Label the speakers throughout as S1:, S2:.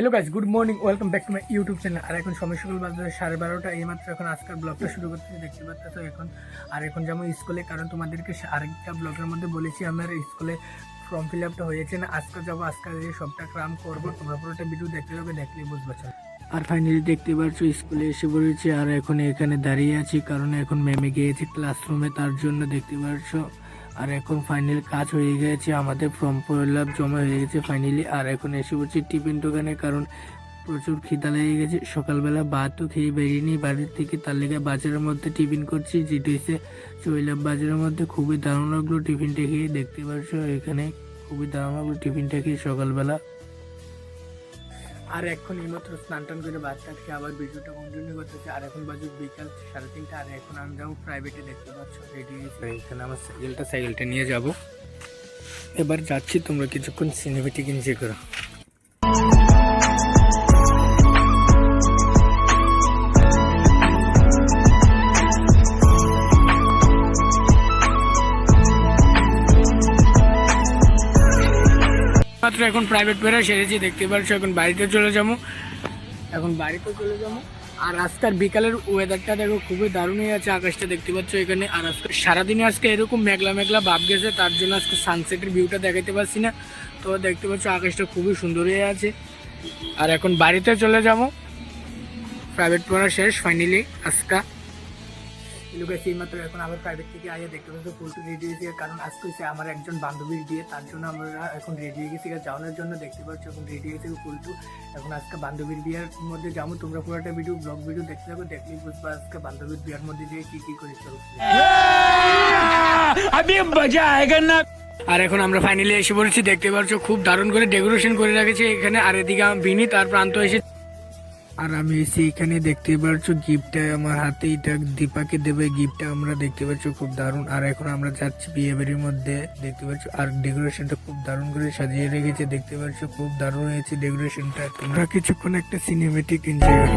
S1: Hello guys good morning welcome back to my YouTube channel আর এখন সময় সকাল বাজে সাড়ে বারোটা এই মাত্র এখন আজকাল ব্লগটা শুরু করতে দেখতে পাচ্ছ এখন। আর এখন যেমন স্কুলে, কারণ তোমাদেরকে আরেকটা ব্লগের মধ্যে বলেছি, আমার স্কুলে ফর্ম ফিল আপটা হয়েছে না, আজকে যাব, আজকে এই সবটা কাম করব, তোমরা পুরোটা ভিডিও দেখতে হবে দেখলেই বুঝতে পারছ আর ফাইনালি দেখতে পাচ্ছ, স্কুলে এসে পড়েছি, আর এখন এখানে দাঁড়িয়ে আছি, কারণ এখন ম্যামে গিয়েছি ক্লাসরুমে তার জন্য দেখতে পাচ্ছ। আর এখন ফাইনাল কাজ হয়ে গেছে, আমাদের ফর্ম আপ জমা হয়ে গেছে ফাইনালি আর এখন এসে পড়ছি টিফিন দোকানে কারণ প্রচুর খিদা লেগে গেছে। সকালবেলা ভাত তো খেয়ে বেরিয়ে বাড়ির থেকে তার লেগে বাজারের মধ্যে টিফিন করছি, যেটি হচ্ছে চৈলাভ বাজারের মধ্যে খুবই দারুণ লাগল টিফিনটা খেয়ে। দেখতে পাচ্ছ এখানে খুবই দারুণ লাগল টিফিনটা খেয়ে সকালবেলা। আর এখন এইমাত্র স্নান টান করে বাচ্চা থেকে আবার ভিডিওটা কন্টিনিউ করতেছে। আর এখন বাজে বিকাল সাড়ে তিনটা, আর এখন আমি যাব প্রাইভেটে দেখতে পাচ্ছ রেডি এখানে আমার সাইকেলটা সাইকেলটা নিয়ে যাব। এবার যাচ্ছি, তোমরা কিছুক্ষণ সিনেমেটিক এনজয় করো। মাত্র এখন প্রাইভেট পেরা সেরেছি দেখতে পাচ্ছ এখন বাড়িতে চলে যাব। এখন বাড়িতে চলে যাব। আর আজকের বিকালের ওয়েদারটা দেখো, খুবই দারুণই আছে, আকাশটা দেখতে পাচ্ছ এখানে। আর আজকে, সারাদিনে আজকে এরকম মেঘলা মেঘলা ভাব গেছে, তার জন্য আজকে সানসেটের ভিউটা দেখাতে পারছি না। তো দেখতে পাচ্ছ, আকাশটা খুবই সুন্দর হয়ে আছে। আর এখন বাড়িতে চলে যাব। প্রাইভেট পড়া শেষ ফাইনালি আজকা। লুকাইছি মাত্র। এখন আবার প্রাইভেট থেকে আইয়া দেখতে পাচ্ছি ফুলটু রেডি হয়েছে। কারণ আজকে হচ্ছে আমার একজন বান্ধবীর বিয়ে তার জন্য আমরা এখন রেডি হয়ে গেছি। যাওয়ানোর জন্য দেখতে পাচ্ছি এখন রেডি হয়েছে ফুলটু এখন আজকে বান্ধবীর বিয়ের মধ্যে যাব। তোমরা পুরোটা ভিডিও ব্লগ ভিডিও দেখতে থাকো। দেখলেই বুঝব আজকে বান্ধবীর বিয়ের মধ্যে দিয়ে কি কি করে
S2: চলো আমি না।
S1: আর এখন আমরা ফাইনালি এসে বলেছি দেখতে পাচ্ছ খুব দারুণ করে ডেকোরেশন করে রেখেছি। এখানে আর এদিকে বিনি তার প্রান্ত এসে আর আমি এসে এখানে দেখতে পাচ্ছ গিফটটা আমার হাতে, এটা দীপাকে দেবে, গিফটটা আমরা দেখতে পাচ্ছি খুব দারুণ। আর এখন আমরা যাচ্ছি বিয়ে বাড়ির মধ্যে, দেখতে পাচ্ছ, আর ডেকোরেশনটা খুব দারুণ করে সাজিয়ে রেখেছে, দেখতে পাচ্ছ খুব দারুণ হয়েছে ডেকোরেশনটা তোমরা কিছুক্ষণ একটা সিনেমেটিক এনজয়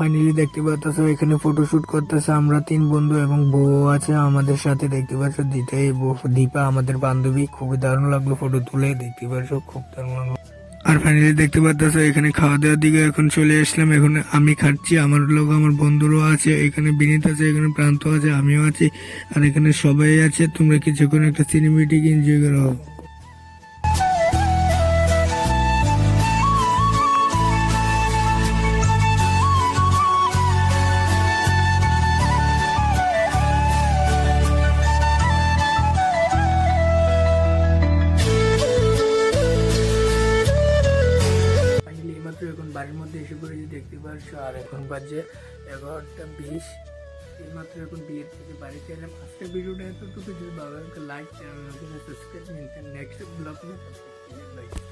S1: ফাইনালি দেখতে পাচ্ছ এখানে ফটোশুট করতেছে আমরা তিন বন্ধু এবং বউ আছে আমাদের সাথে, দেখতে পাচ্ছ দিতে দীপা আমাদের বান্ধবী, খুবই দারুণ লাগল ফটো তুলে, দেখতে পাচ্ছ খুব দারুণ লাগল। আর ফাইনালি দেখতে পাচ্ছ এখানে খাওয়া দাওয়ার দিকে এখন চলে আসলাম, এখন আমি খাচ্ছি, আমার লোক, আমার বন্ধুরও আছে, এখানে বিনীত আছে, এখানে প্রান্ত আছে, আমিও আছি, আর এখানে সবাই আছে, তোমরা কিছুক্ষণ একটা সিনেমেটিক এনজয় করো। এসে পড়েছি দেখতে পাচ্ছ, আর এখন বাজে এগারোটা বিশ। এইমাত্র এখন বিয়ের থেকে বাড়িতে এলাম আজকের ভিডিওটা এতটুকু। যদি ভালো লাগে like channel subscribe next blog নিয়ে